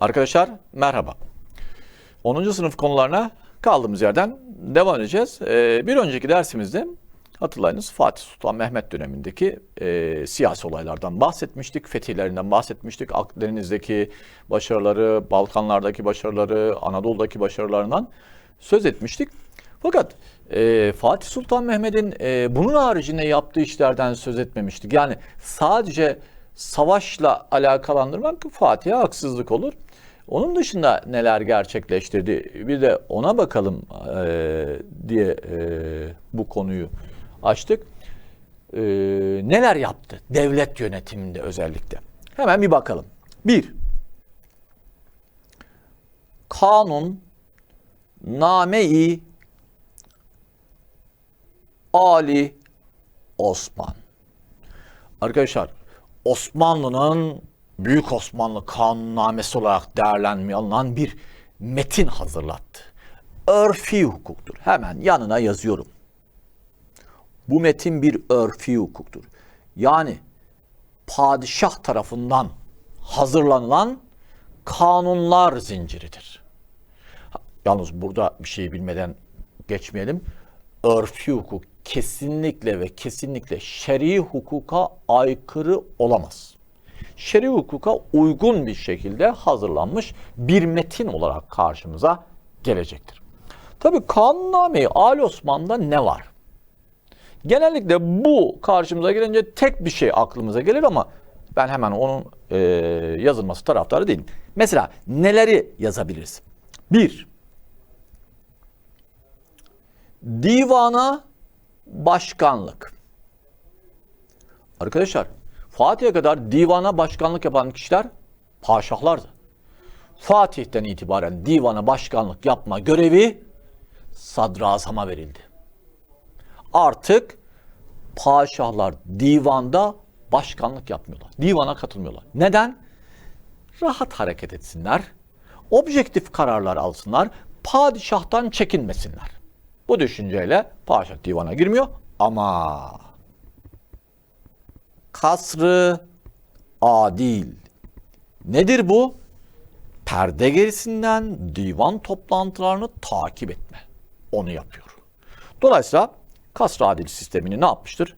Arkadaşlar merhaba. 10. sınıf konularına kaldığımız yerden devam edeceğiz. Ee, bir önceki dersimizde hatırlayınız Fatih Sultan Mehmet dönemindeki e, siyasi olaylardan bahsetmiştik. Fetihlerinden bahsetmiştik. Akdeniz'deki başarıları, Balkanlardaki başarıları, Anadolu'daki başarılarından söz etmiştik. Fakat e, Fatih Sultan Mehmet'in e, bunun haricinde yaptığı işlerden söz etmemiştik. Yani sadece savaşla alakalandırmak Fatih'e haksızlık olur. Onun dışında neler gerçekleştirdi bir de ona bakalım e, diye e, bu konuyu açtık. E, neler yaptı devlet yönetiminde özellikle? Hemen bir bakalım. Bir, kanun name-i Ali Osman. Arkadaşlar Osmanlı'nın Büyük Osmanlı kanunnamesi olarak değerlenmeye alınan bir metin hazırlattı. Örfi hukuktur. Hemen yanına yazıyorum. Bu metin bir örfi hukuktur. Yani padişah tarafından hazırlanılan kanunlar zinciridir. Yalnız burada bir şey bilmeden geçmeyelim. Örfi hukuk kesinlikle ve kesinlikle şer'i hukuka aykırı olamaz. Şer'i hukuka uygun bir şekilde hazırlanmış bir metin olarak karşımıza gelecektir. Tabii kanunname Ali Osman'da ne var? Genellikle bu karşımıza gelince tek bir şey aklımıza gelir ama ben hemen onun e, yazılması taraftarı değilim. Mesela neleri yazabiliriz? Bir, divana başkanlık. Arkadaşlar Fatih'e kadar divana başkanlık yapan kişiler paşahlardı. Fatih'ten itibaren divana başkanlık yapma görevi sadrazama verildi. Artık paşahlar divanda başkanlık yapmıyorlar. Divana katılmıyorlar. Neden? Rahat hareket etsinler. Objektif kararlar alsınlar. Padişahtan çekinmesinler. Bu düşünceyle padişah divana girmiyor ama kasrı adil. Nedir bu? Perde gerisinden divan toplantılarını takip etme. Onu yapıyor. Dolayısıyla kasrı adil sistemini ne yapmıştır?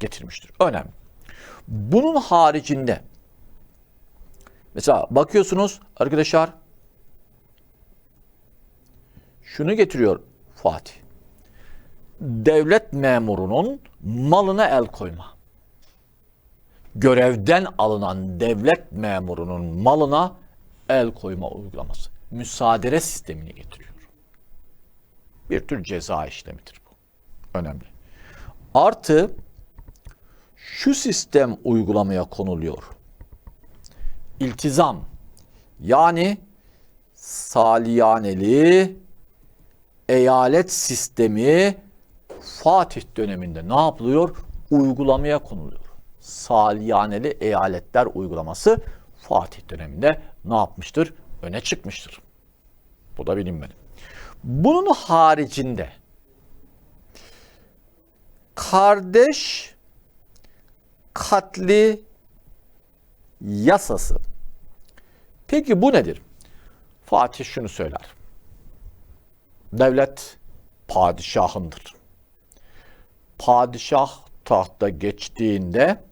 Getirmiştir. Önemli. Bunun haricinde mesela bakıyorsunuz arkadaşlar şunu getiriyor Fatih. Devlet memurunun malına el koyma görevden alınan devlet memurunun malına el koyma uygulaması. Müsaadere sistemini getiriyor. Bir tür ceza işlemidir bu. Önemli. Artı şu sistem uygulamaya konuluyor. İltizam yani saliyaneli eyalet sistemi Fatih döneminde ne yapılıyor? Uygulamaya konuluyor. Saliyaneli eyaletler uygulaması Fatih döneminde ne yapmıştır? Öne çıkmıştır. Bu da bilinmeli. Bunun haricinde kardeş katli yasası. Peki bu nedir? Fatih şunu söyler. Devlet padişahındır. Padişah tahta geçtiğinde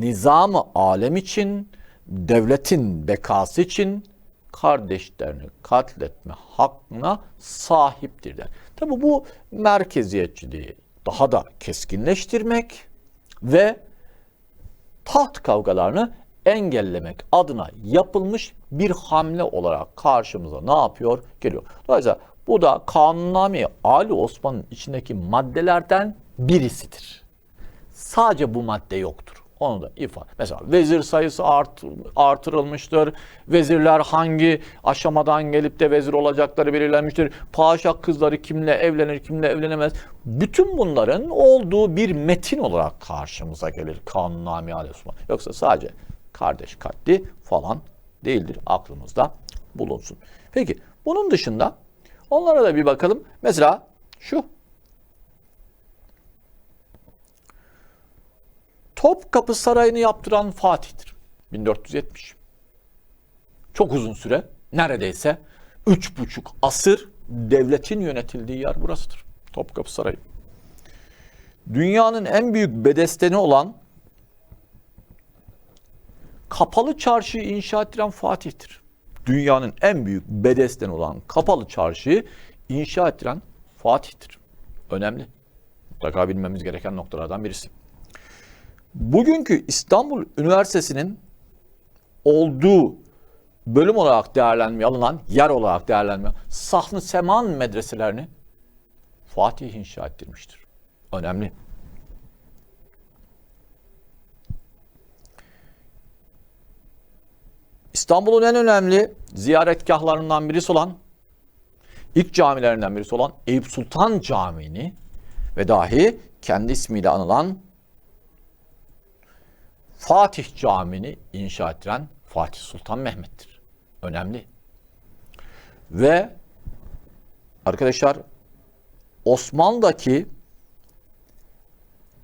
nizamı alem için, devletin bekası için kardeşlerini katletme hakkına sahiptir der. Tabi bu merkeziyetçiliği daha da keskinleştirmek ve taht kavgalarını engellemek adına yapılmış bir hamle olarak karşımıza ne yapıyor? Geliyor. Dolayısıyla bu da kanunname Ali Osman'ın içindeki maddelerden birisidir. Sadece bu madde yoktur. Onu da ifade. Mesela vezir sayısı art, artırılmıştır. Vezirler hangi aşamadan gelip de vezir olacakları belirlenmiştir. Paşa kızları kimle evlenir, kimle evlenemez. Bütün bunların olduğu bir metin olarak karşımıza gelir Kanunname Ali. Yoksa sadece kardeş katli falan değildir. Aklımızda bulunsun. Peki bunun dışında onlara da bir bakalım. Mesela şu Topkapı Sarayı'nı yaptıran Fatih'tir. 1470. çok uzun süre neredeyse üç buçuk asır devletin yönetildiği yer burasıdır. Topkapı Sarayı. Dünyanın en büyük bedesteni olan Kapalı Çarşı'yı inşa ettiren Fatih'tir. Dünyanın en büyük bedesteni olan Kapalı Çarşı'yı inşa ettiren Fatih'tir. Önemli. Mutlaka bilmemiz gereken noktalardan birisi. Bugünkü İstanbul Üniversitesi'nin olduğu bölüm olarak değerlenmeye alınan, yer olarak değerlenmeye Sahn-ı Seman medreselerini Fatih inşa ettirmiştir. Önemli. İstanbul'un en önemli ziyaretgahlarından birisi olan, ilk camilerinden birisi olan Eyüp Sultan Camii'ni ve dahi kendi ismiyle anılan Fatih Camii'ni inşa ettiren Fatih Sultan Mehmet'tir. Önemli. Ve arkadaşlar Osmanlı'daki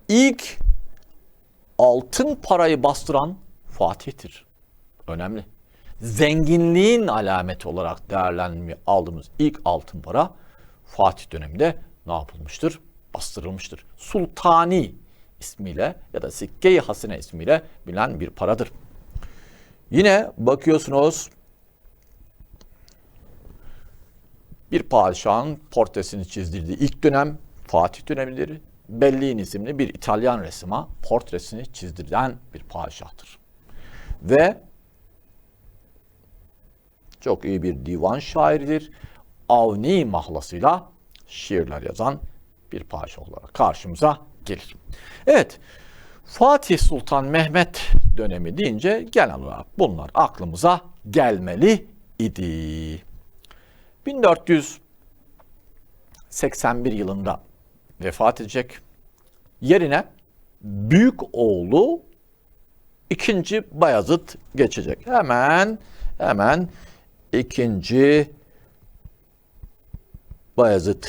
ilk altın parayı bastıran Fatih'tir. Önemli. Zenginliğin alameti olarak değerlenmeye aldığımız ilk altın para Fatih döneminde ne yapılmıştır? Bastırılmıştır. Sultani ismiyle ya da Sikke-i Hasine ismiyle bilinen bir paradır. Yine bakıyorsunuz bir padişahın portresini çizdirdiği ilk dönem Fatih dönemidir. Bellini isimli bir İtalyan resima portresini çizdiren bir padişahtır. Ve çok iyi bir divan şairidir. Avni mahlasıyla şiirler yazan bir padişah olarak karşımıza gelir. Evet, Fatih Sultan Mehmet dönemi deyince genel olarak bunlar aklımıza gelmeli idi. 1481 yılında vefat edecek. Yerine büyük oğlu 2. Bayezid geçecek. Hemen hemen ikinci Bayezid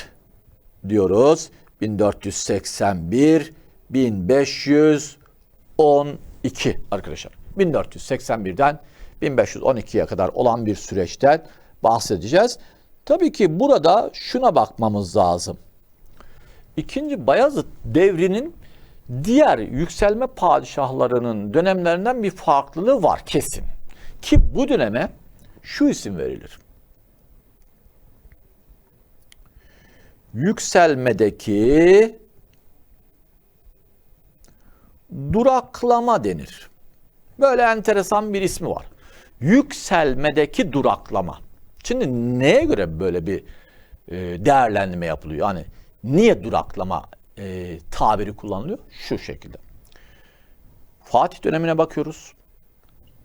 diyoruz. 1481 1512 arkadaşlar. 1481'den 1512'ye kadar olan bir süreçten bahsedeceğiz. Tabii ki burada şuna bakmamız lazım. İkinci Bayezid devrinin diğer yükselme padişahlarının dönemlerinden bir farklılığı var kesin. Ki bu döneme şu isim verilir. Yükselmedeki duraklama denir. Böyle enteresan bir ismi var. Yükselmedeki duraklama. Şimdi neye göre böyle bir e, değerlendirme yapılıyor? Yani niye duraklama e, tabiri kullanılıyor? Şu şekilde. Fatih dönemine bakıyoruz.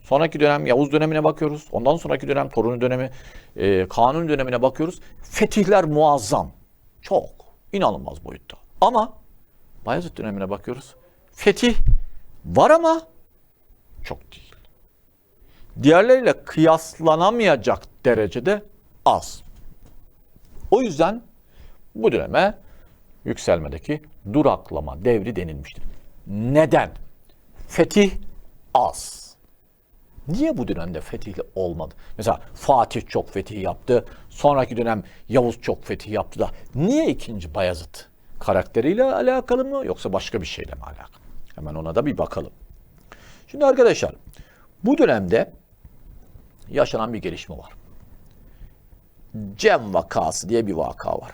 Sonraki dönem Yavuz dönemine bakıyoruz. Ondan sonraki dönem Torunu dönemi, e, Kanun dönemine bakıyoruz. Fetihler muazzam. Çok. inanılmaz boyutta. Ama Bayezid dönemine bakıyoruz. Fetih var ama çok değil. Diğerleriyle kıyaslanamayacak derecede az. O yüzden bu döneme yükselmedeki duraklama devri denilmiştir. Neden? Fetih az. Niye bu dönemde fetihli olmadı? Mesela Fatih çok fetih yaptı. Sonraki dönem Yavuz çok fetih yaptı da. Niye ikinci Bayezid? Karakteriyle alakalı mı yoksa başka bir şeyle mi alakalı? Hemen ona da bir bakalım. Şimdi arkadaşlar bu dönemde yaşanan bir gelişme var. Cem vakası diye bir vaka var.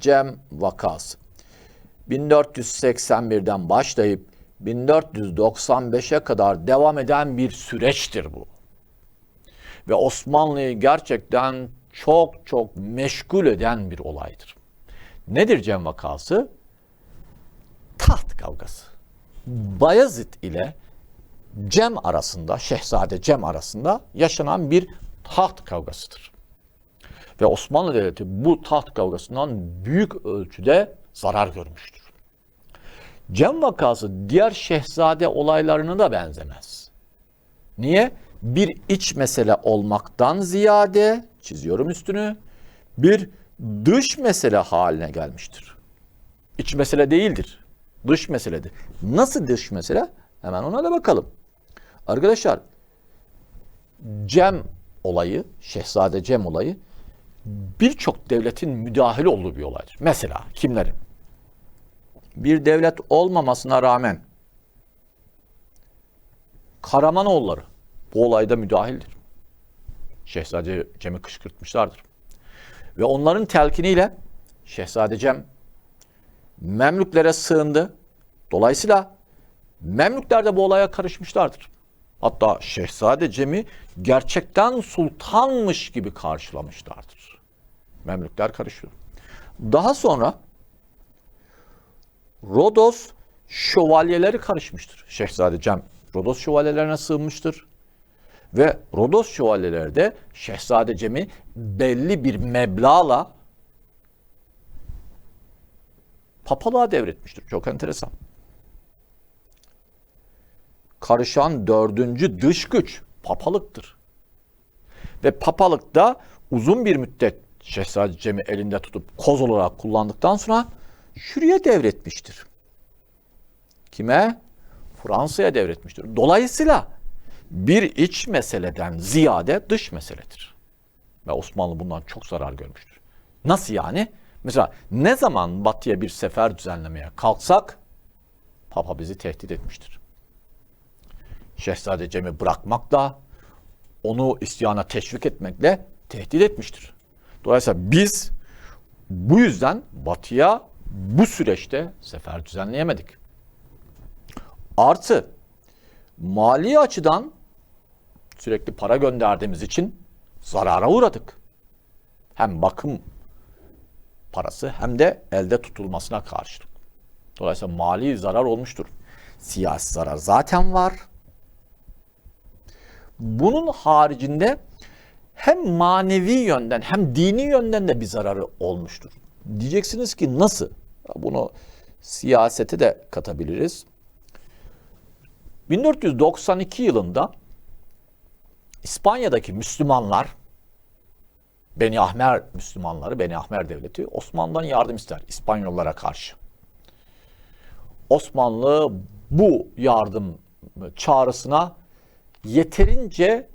Cem vakası. 1481'den başlayıp 1495'e kadar devam eden bir süreçtir bu. Ve Osmanlı'yı gerçekten çok çok meşgul eden bir olaydır. Nedir Cem vakası? Taht kavgası. Bayezid ile Cem arasında, Şehzade Cem arasında yaşanan bir taht kavgasıdır. Ve Osmanlı Devleti bu taht kavgasından büyük ölçüde zarar görmüştür. Cem vakası diğer şehzade olaylarına da benzemez. Niye? Bir iç mesele olmaktan ziyade, çiziyorum üstünü, bir dış mesele haline gelmiştir. İç mesele değildir. Dış meseledir. Nasıl dış mesele? Hemen ona da bakalım. Arkadaşlar, Cem olayı, Şehzade Cem olayı birçok devletin müdahil olduğu bir olaydır. Mesela kimlerin? Bir devlet olmamasına rağmen Karamanoğulları bu olayda müdahildir. Şehzade Cem'i kışkırtmışlardır. Ve onların telkiniyle Şehzade Cem Memlüklere sığındı. Dolayısıyla Memlükler de bu olaya karışmışlardır. Hatta Şehzade Cem'i gerçekten sultanmış gibi karşılamışlardır. Memlükler karışıyor. Daha sonra Rodos şövalyeleri karışmıştır. Şehzade Cem Rodos şövalyelerine sığınmıştır. Ve Rodos şövalyeleri de Şehzade Cem'i belli bir meblağla papalığa devretmiştir. Çok enteresan. Karışan dördüncü dış güç papalıktır. Ve papalıkta uzun bir müddet Şehzade Cem'i elinde tutup koz olarak kullandıktan sonra şuraya devretmiştir. Kime? Fransa'ya devretmiştir. Dolayısıyla bir iç meseleden ziyade dış meseledir. Ve Osmanlı bundan çok zarar görmüştür. Nasıl yani? Mesela ne zaman batıya bir sefer düzenlemeye kalksak Papa bizi tehdit etmiştir. Şehzade Cem'i bırakmakla, onu isyana teşvik etmekle tehdit etmiştir. Dolayısıyla biz bu yüzden batıya bu süreçte sefer düzenleyemedik. Artı mali açıdan sürekli para gönderdiğimiz için zarara uğradık. Hem bakım parası hem de elde tutulmasına karşılık. Dolayısıyla mali zarar olmuştur. Siyasi zarar zaten var. Bunun haricinde hem manevi yönden hem dini yönden de bir zararı olmuştur. Diyeceksiniz ki nasıl? Bunu siyasete de katabiliriz. 1492 yılında İspanya'daki Müslümanlar Beni Ahmer Müslümanları, Beni Ahmer Devleti Osmanlı'dan yardım ister İspanyollara karşı. Osmanlı bu yardım çağrısına yeterince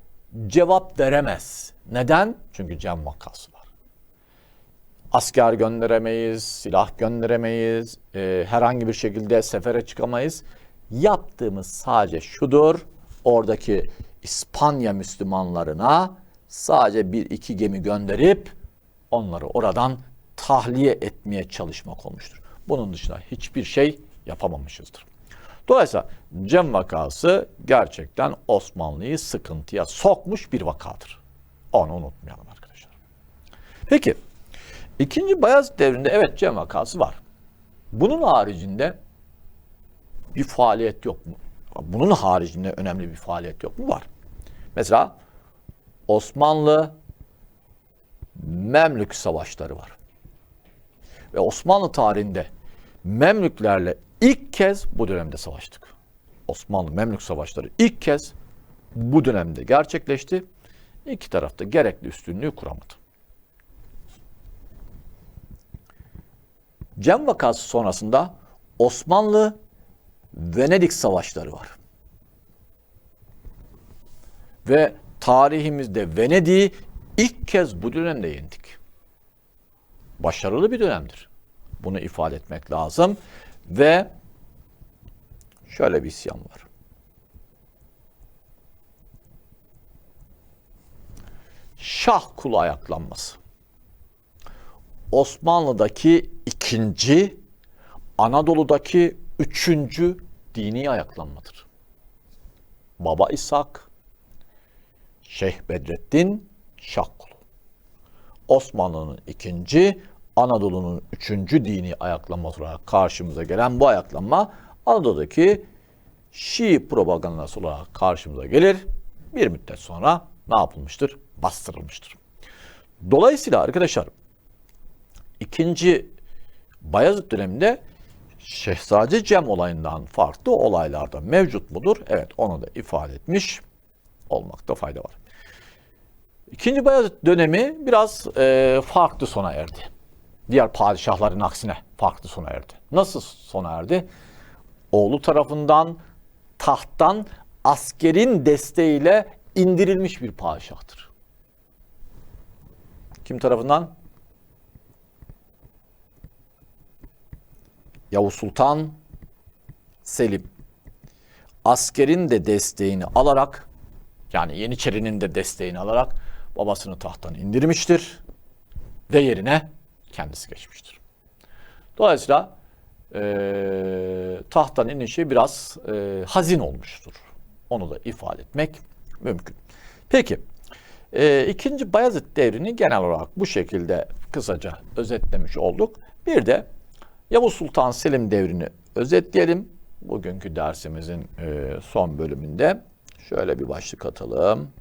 cevap veremez. Neden? Çünkü Cem vakası. Asker gönderemeyiz, silah gönderemeyiz, e, herhangi bir şekilde sefere çıkamayız. Yaptığımız sadece şudur, oradaki İspanya Müslümanlarına sadece bir iki gemi gönderip onları oradan tahliye etmeye çalışmak olmuştur. Bunun dışında hiçbir şey yapamamışızdır. Dolayısıyla Cem vakası gerçekten Osmanlı'yı sıkıntıya sokmuş bir vakadır. Onu unutmayalım arkadaşlar. Peki, ikinci Bayezid devrinde evet Cem vakası var. Bunun haricinde bir faaliyet yok mu? Bunun haricinde önemli bir faaliyet yok mu? Var. Mesela Osmanlı Memlük savaşları var. Ve Osmanlı tarihinde Memlüklerle ilk kez bu dönemde savaştık. Osmanlı Memlük savaşları ilk kez bu dönemde gerçekleşti. İki tarafta gerekli üstünlüğü kuramadı. Cem vakası sonrasında Osmanlı Venedik savaşları var. Ve tarihimizde Venedik'i ilk kez bu dönemde yendik. Başarılı bir dönemdir. Bunu ifade etmek lazım. Ve şöyle bir isyan var. Şah kulu ayaklanması. Osmanlı'daki ikinci, Anadolu'daki üçüncü dini ayaklanmadır. Baba İshak, Şeyh Bedrettin Şahkulu. Osmanlı'nın ikinci, Anadolu'nun üçüncü dini ayaklanması olarak karşımıza gelen bu ayaklanma Anadolu'daki Şii propagandası olarak karşımıza gelir. Bir müddet sonra ne yapılmıştır? Bastırılmıştır. Dolayısıyla arkadaşlar ikinci Bayezid döneminde Şehzade Cem olayından farklı olaylar da mevcut mudur? Evet onu da ifade etmiş olmakta fayda var. İkinci Bayezid dönemi biraz e, farklı sona erdi. Diğer padişahların aksine farklı sona erdi. Nasıl sona erdi? Oğlu tarafından tahttan askerin desteğiyle indirilmiş bir padişahtır. Kim tarafından? Yavuz Sultan Selim. Askerin de desteğini alarak yani Yeniçeri'nin de desteğini alarak babasını tahttan indirmiştir ve yerine kendisi geçmiştir. Dolayısıyla e, tahttan inişi biraz e, hazin olmuştur. Onu da ifade etmek mümkün. Peki, e, ikinci Bayezid devrini genel olarak bu şekilde kısaca özetlemiş olduk. Bir de Yavuz Sultan Selim devrini özetleyelim. Bugünkü dersimizin e, son bölümünde şöyle bir başlık atalım.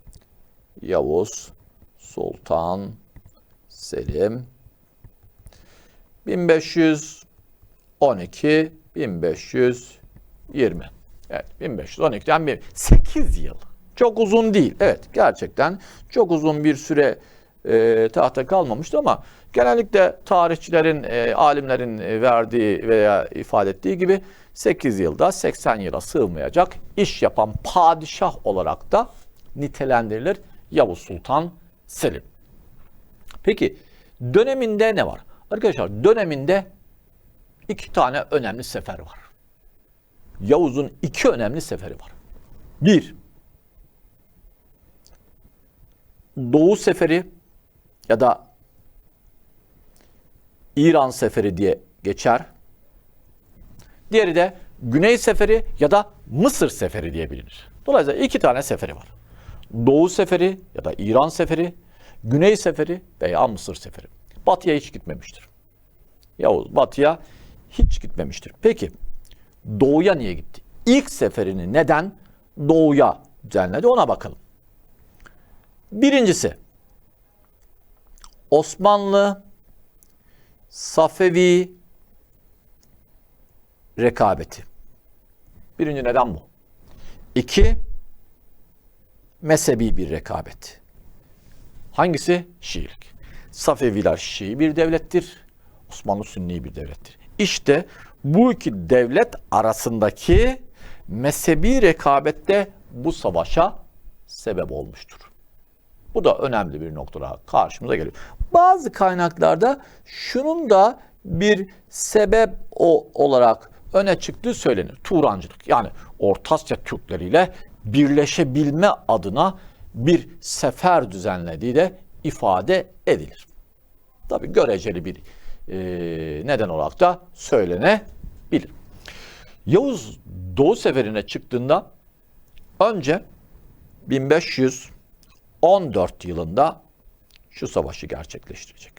Yavuz Sultan Selim 1512 1520 Evet 1512'den bir 8 yıl. Çok uzun değil. Evet gerçekten çok uzun bir süre e, tahta kalmamıştı ama genellikle tarihçilerin, e, alimlerin e, verdiği veya ifade ettiği gibi 8 yılda 80 yıla sığmayacak iş yapan padişah olarak da nitelendirilir Yavuz Sultan Selim. Peki döneminde ne var? Arkadaşlar döneminde iki tane önemli sefer var. Yavuz'un iki önemli seferi var. Bir, Doğu Seferi ya da İran Seferi diye geçer. Diğeri de Güney Seferi ya da Mısır Seferi diye bilinir. Dolayısıyla iki tane seferi var. Doğu Seferi ya da İran Seferi, Güney Seferi veya Mısır Seferi. Batı'ya hiç gitmemiştir. Yavuz Batı'ya hiç gitmemiştir. Peki Doğu'ya niye gitti? İlk seferini neden Doğu'ya düzenledi ona bakalım. Birincisi Osmanlı Safevi rekabeti. Birinci neden bu. İki, mezhebi bir rekabet. Hangisi? Şiilik. Safeviler Şii bir devlettir. Osmanlı Sünni bir devlettir. İşte bu iki devlet arasındaki mezhebi rekabette bu savaşa sebep olmuştur. Bu da önemli bir noktada karşımıza geliyor. Bazı kaynaklarda şunun da bir sebep o olarak öne çıktığı söylenir. Turancılık yani Orta Asya Türkleriyle birleşebilme adına bir sefer düzenlediği de ifade edilir. Tabi göreceli bir e, neden olarak da söylenebilir. Yavuz Doğu seferine çıktığında önce 1514 yılında şu savaşı gerçekleştirecek.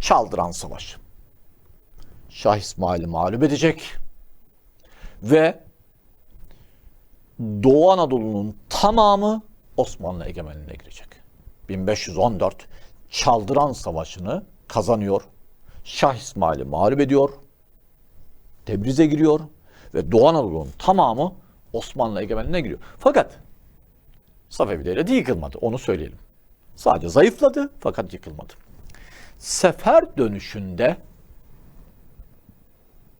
Çaldıran Savaşı. Şah İsmail'i mağlup edecek ve Doğu Anadolu'nun tamamı Osmanlı egemenliğine girecek. 1514 Çaldıran Savaşı'nı kazanıyor. Şah İsmail'i mağlup ediyor. Tebriz'e giriyor ve Doğu Anadolu'nun tamamı Osmanlı egemenliğine giriyor. Fakat Safevi devleti yıkılmadı. Onu söyleyelim. Sadece zayıfladı fakat yıkılmadı. Sefer dönüşünde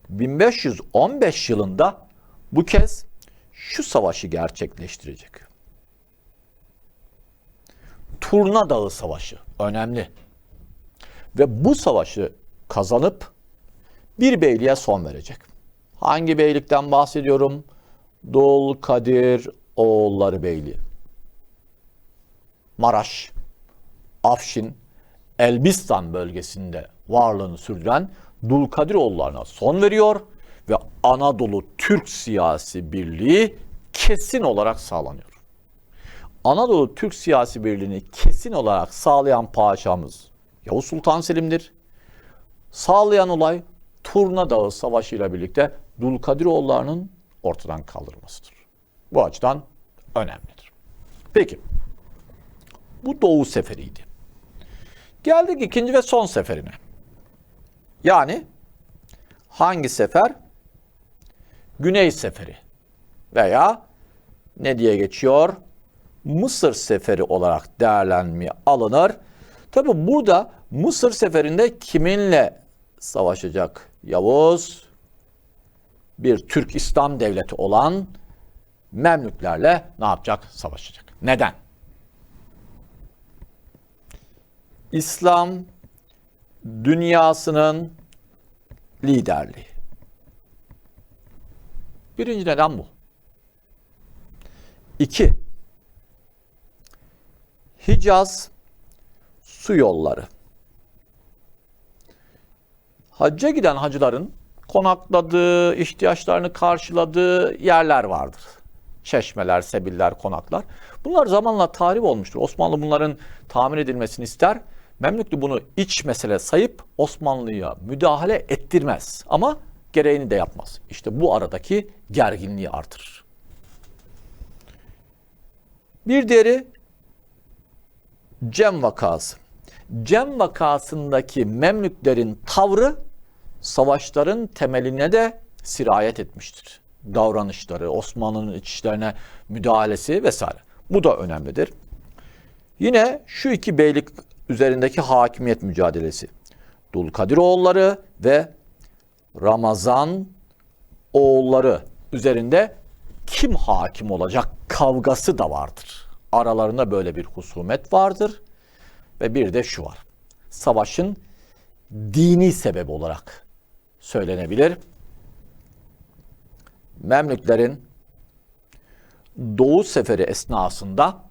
1515 yılında bu kez şu savaşı gerçekleştirecek. Turna Dağı Savaşı önemli. Ve bu savaşı kazanıp bir beyliğe son verecek. Hangi beylikten bahsediyorum? Dul Kadir oğulları beyliği. Maraş, Afşin, Elbistan bölgesinde varlığını sürdüren Dulkadiroğullarına son veriyor ve Anadolu Türk siyasi birliği kesin olarak sağlanıyor. Anadolu Türk siyasi birliğini kesin olarak sağlayan paşamız Yavuz Sultan Selim'dir. Sağlayan olay Turna Dağı Savaşı ile birlikte Dulkadiroğullarının ortadan kaldırılmasıdır. Bu açıdan önemlidir. Peki, bu Doğu seferiydi. Geldik ikinci ve son seferine. Yani hangi sefer? Güney seferi veya ne diye geçiyor? Mısır seferi olarak değerlenmeye alınır. Tabi burada Mısır seferinde kiminle savaşacak Yavuz? Bir Türk İslam devleti olan Memlüklerle ne yapacak? Savaşacak. Neden? İslam dünyasının liderliği. Birinci neden bu. İki, Hicaz su yolları. Hacca giden hacıların konakladığı, ihtiyaçlarını karşıladığı yerler vardır. Çeşmeler, sebiller, konaklar. Bunlar zamanla tarif olmuştur. Osmanlı bunların tamir edilmesini ister. Memlüklü bunu iç mesele sayıp Osmanlı'ya müdahale ettirmez. Ama gereğini de yapmaz. İşte bu aradaki gerginliği artırır. Bir diğeri Cem vakası. Cem vakasındaki Memlüklerin tavrı savaşların temeline de sirayet etmiştir. Davranışları, Osmanlı'nın iç işlerine müdahalesi vesaire. Bu da önemlidir. Yine şu iki beylik üzerindeki hakimiyet mücadelesi. Dulkadiroğulları ve Ramazan oğulları üzerinde kim hakim olacak kavgası da vardır. Aralarında böyle bir husumet vardır ve bir de şu var. Savaşın dini sebep olarak söylenebilir. Memlüklerin Doğu Seferi esnasında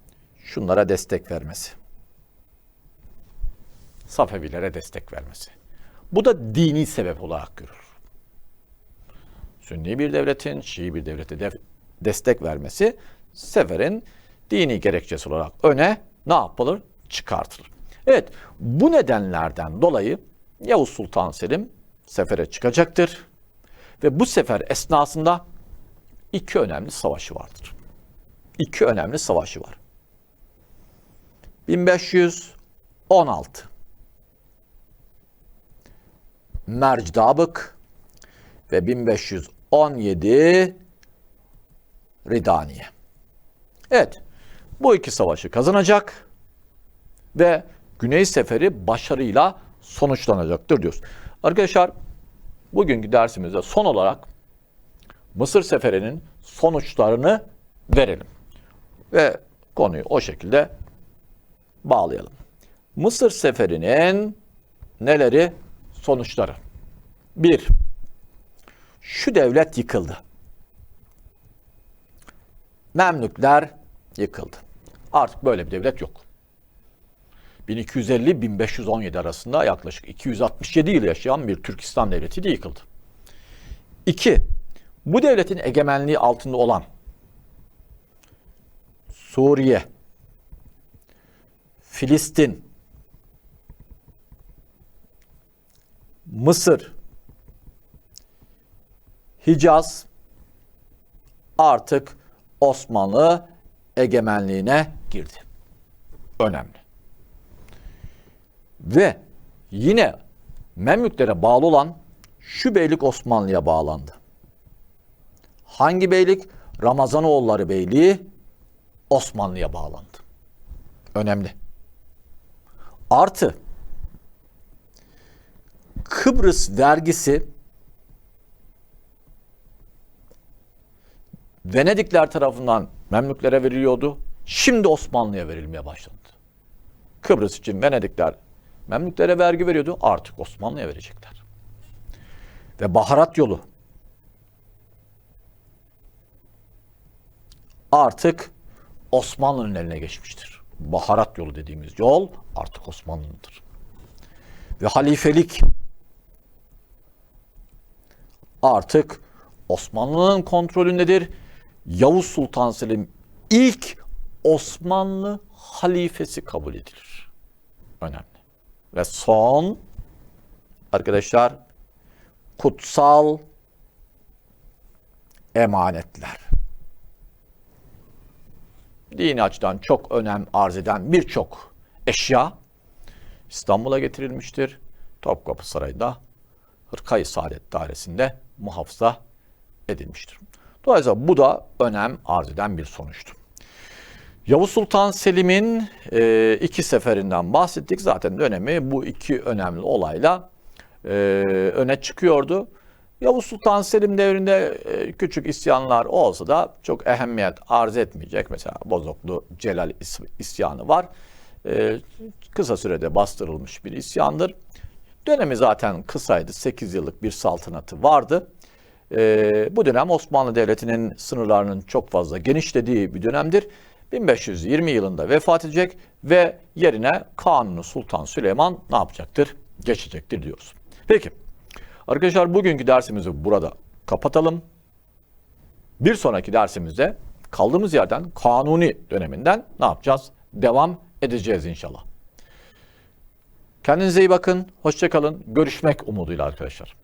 şunlara destek vermesi. Safevilere destek vermesi. Bu da dini sebep olarak görür. Sünni bir devletin Şii bir devlete de destek vermesi seferin dini gerekçesi olarak öne ne yapılır? Çıkartılır. Evet bu nedenlerden dolayı Yavuz Sultan Selim sefere çıkacaktır. Ve bu sefer esnasında iki önemli savaşı vardır. İki önemli savaşı var. 1516 Mercdabık ve 1517 Ridaniye. Evet, bu iki savaşı kazanacak ve Güney Seferi başarıyla sonuçlanacaktır diyoruz. Arkadaşlar bugünkü dersimizde son olarak Mısır Seferi'nin sonuçlarını verelim. Ve konuyu o şekilde bağlayalım. Mısır Seferi'nin neleri? Sonuçları. Bir, şu devlet yıkıldı. Memlükler yıkıldı. Artık böyle bir devlet yok. 1250-1517 arasında yaklaşık 267 yıl yaşayan bir Türkistan devleti de yıkıldı. İki, bu devletin egemenliği altında olan Suriye, Filistin, Mısır, Hicaz artık Osmanlı egemenliğine girdi. Önemli. Ve yine Memlüklere bağlı olan şu beylik Osmanlı'ya bağlandı. Hangi beylik? Ramazanoğulları Beyliği Osmanlı'ya bağlandı. Önemli. Artı Kıbrıs vergisi Venedikler tarafından Memlüklere veriliyordu. Şimdi Osmanlı'ya verilmeye başlandı. Kıbrıs için Venedikler Memlüklere vergi veriyordu. Artık Osmanlı'ya verecekler. Ve baharat yolu artık Osmanlı'nın eline geçmiştir. Baharat yolu dediğimiz yol artık Osmanlı'nındır. Ve halifelik artık Osmanlı'nın kontrolündedir. Yavuz Sultan Selim ilk Osmanlı halifesi kabul edilir. Önemli. Ve son arkadaşlar kutsal emanetler. Dini açıdan çok önem arz eden birçok eşya İstanbul'a getirilmiştir. Topkapı Sarayı'nda Hırkayı Saadet Dairesi'nde muhafaza edilmiştir. Dolayısıyla bu da önem arz eden bir sonuçtur. Yavuz Sultan Selim'in e, iki seferinden bahsettik. Zaten dönemi bu iki önemli olayla e, öne çıkıyordu. Yavuz Sultan Selim devrinde e, küçük isyanlar olsa da çok ehemmiyet arz etmeyecek. Mesela Bozoklu Celal is- isyanı var. e, kısa sürede bastırılmış bir isyandır. Dönemi zaten kısaydı. 8 yıllık bir saltanatı vardı. E, bu dönem Osmanlı Devleti'nin sınırlarının çok fazla genişlediği bir dönemdir. 1520 yılında vefat edecek ve yerine Kanuni Sultan Süleyman ne yapacaktır? Geçecektir diyoruz. Peki. Arkadaşlar bugünkü dersimizi burada kapatalım. Bir sonraki dersimizde kaldığımız yerden Kanuni döneminden ne yapacağız? Devam edeceğiz inşallah. Kendinize iyi bakın. Hoşçakalın. Görüşmek umuduyla arkadaşlar.